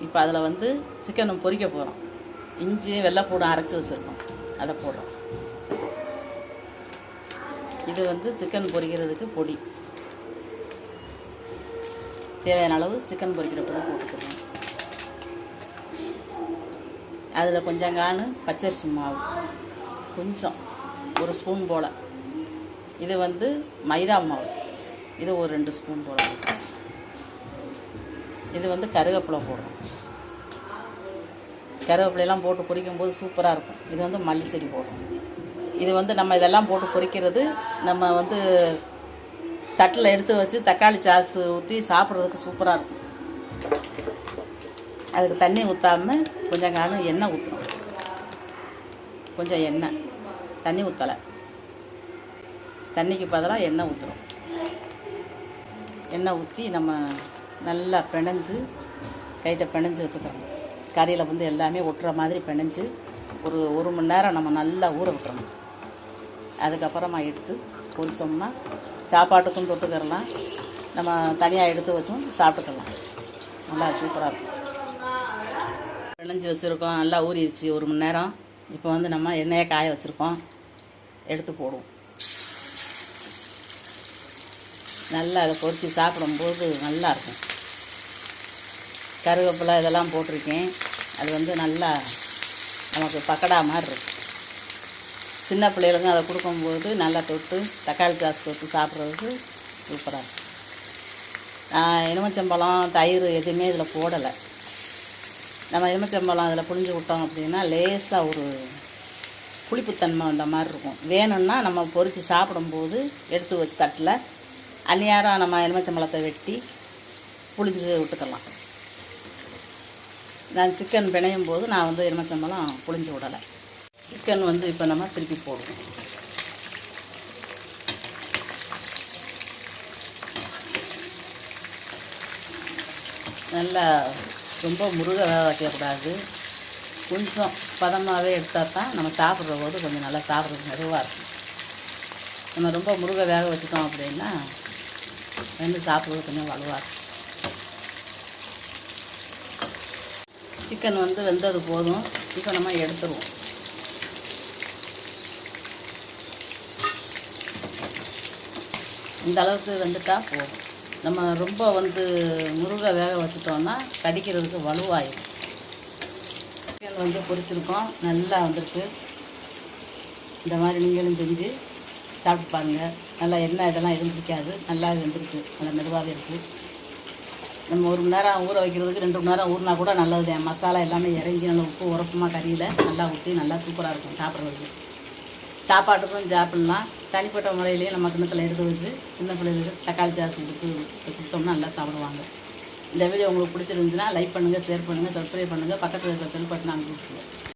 இப்போ அதில் வந்து சிக்கனை பொரிக்க போகிறோம். இஞ்சி வெள்ளைப்பூடு அரைச்சி வச்சுருக்கோம். அதை போடுறோம். இது வந்து சிக்கன் பொரிக்கிறதுக்கு பொடி. தேவையான அளவு சிக்கன் பொரிக்கிற பொடி போட்டுக்கிறோம் அதில் கொஞ்சம் காணு பச்சரிசி மாவு. கொஞ்சம். ஒரு ஸ்பூன் போல். இது வந்து மைதா மாவு. இது ஒரு ரெண்டு ஸ்பூன் போல். இது வந்து கருவேப்பிலை போடுறோம். கருவேப்பிலையெல்லாம் போட்டு பொரிக்கும் போது சூப்பராக இருக்கும். இது வந்து மல்லிச்செடி போடுறோம். இது வந்து நம்ம இதெல்லாம் போட்டு பொரிக்கிறது நம்ம வந்து தட்டில் எடுத்து வச்சு தக்காளி சாஸ் ஊற்றி சாப்பிட்றதுக்கு சூப்பராக இருக்கும். அதுக்கு தண்ணி ஊற்றாமல் கொஞ்சம் காலம் எண்ணெய் ஊற்றணும் கொஞ்சம் எண்ணெய். தண்ணி ஊற்றலை தண்ணிக்கு பதிலாக எண்ணெய் ஊற்றுறோம் எண்ணெய் ஊற்றி நம்ம நல்லா பிணைஞ்சு கைட்ட பிணைஞ்சு வச்சுக்கிறோம் கறியில் வந்து எல்லாமே ஒட்டுற மாதிரி பிணைஞ்சு ஒரு ஒரு மணி நேரம் நம்ம நல்லா ஊற விட்டுறணும். அதுக்கப்புறமா எடுத்து பொரிச்சோம்னா சாப்பாட்டுக்கும் தொட்டுக்கிறலாம். நம்ம தனியாக எடுத்து வச்சும் சாப்பிட்டுக்கலாம். நல்லா சூப்பராக இருக்கும். பிணைஞ்சு வச்சுருக்கோம் நல்லா ஊறிடுச்சு ஒரு மணி நேரம். இப்போ வந்து நம்ம எண்ணெயை காய வச்சுருக்கோம். எடுத்து போடுவோம். நல்லா அதை பொரித்து சாப்பிடும்போது நல்லா இருக்கும் கருவேப்பிலை இதெல்லாம் போட்டிருக்கேன். அது வந்து நல்லா நமக்கு பக்கடா மாதிரி இருக்கும். சின்ன பிள்ளைகளுக்கும் அதை கொடுக்கும்போது நல்லா தொட்டு தக்காளி சாஸ் தொட்டு சாப்பிட்றதுக்கு சூப்பராக இருக்கும். நான் எலுமிச்சம்பழம் தயிர் எதுவுமே இதில் போடலை. நம்ம எலுமிச்சம்பழம் அதில் புளிஞ்சு விட்டோம் அப்படின்னா லேசாக ஒரு புளிப்புத்தன்மை வந்த மாதிரி இருக்கும். வேணும்னா நம்ம பொரித்து சாப்பிடும்போது எடுத்து வச்சு தட்டில் அந்நேரம் நம்ம எலுமிச்சம்பழத்தை வெட்டி புளிஞ்சு விட்டுக்கலாம். நான் சிக்கன் பிணையும் போது நான் வந்து எலுமிச்சம்பழம் புளிஞ்சு விடலை. சிக்கன் வந்து இப்போ நம்ம திருப்பி போடுவோம் நல்லா ரொம்ப முருக வேக வைக்கக்கூடாது. கொஞ்சம் பதமாகவே எடுத்தால் தான் நம்ம சாப்பிட்ற போது கொஞ்சம் நல்லா சாப்பிட்றதுக்கு மெதுவாக இருக்கும். நம்ம ரொம்ப முருக வேக வச்சுட்டோம் அப்படின்னா வந்து சாப்பிட்றது கொஞ்சம் வலுவாக சிக்கன் வந்து வெந்தது போதும். இப்போ நம்ம எடுத்துருவோம். இந்த அளவுக்கு வெந்துட்டா போதும். நம்ம ரொம்ப வந்து முருக வேக வச்சுட்டோம்னா கடிக்கிறதுக்கு வலுவாயிடும். சிக்கன் வந்து பொரிச்சிருக்கோம். நல்லா வந்திருக்கு. இந்த மாதிரி நீங்களும் செஞ்சு சாப்பிட்டு பாருங்கள் நல்லா எண்ணெய் இதெல்லாம் எதுவும் பிடிக்காது. நல்லா வெந்திருக்கு. நல்லா மெதுவாகவே இருக்குது நம்ம ஒரு மணி நேரம் ஊற வைக்கிறதுக்கு ரெண்டு மணி நேரம் ஊறினா கூட நல்லது தான் மசாலா எல்லாமே இறங்கி நல்லா உப்பு உரப்புமாக கறியில் நல்லா ஊற்றி நல்லா சூப்பராக இருக்கும் சாப்பிட்றதுக்கு. சாப்பாட்டுக்கும் சாப்பிட்லாம். தனிப்பட்ட முறையிலேயே நம்ம கிணத்துல எடுத்து வச்சு சின்ன பிள்ளைகளுக்கு தக்காளி சாஸ் கொடுத்து கொடுத்தோம்னா நல்லா சாப்பிடுவாங்க. இந்த வீடியோ உங்களுக்கு பிடிச்சிருந்துச்சுன்னா லைக் பண்ணுங்கள் ஷேர் பண்ணுங்கள் சப்ஸ்கிரைப் பண்ணுங்கள் பக்கத்தில் இருக்கிற பெல் பட்டன் அனுப்பி கொடுத்துருவோம்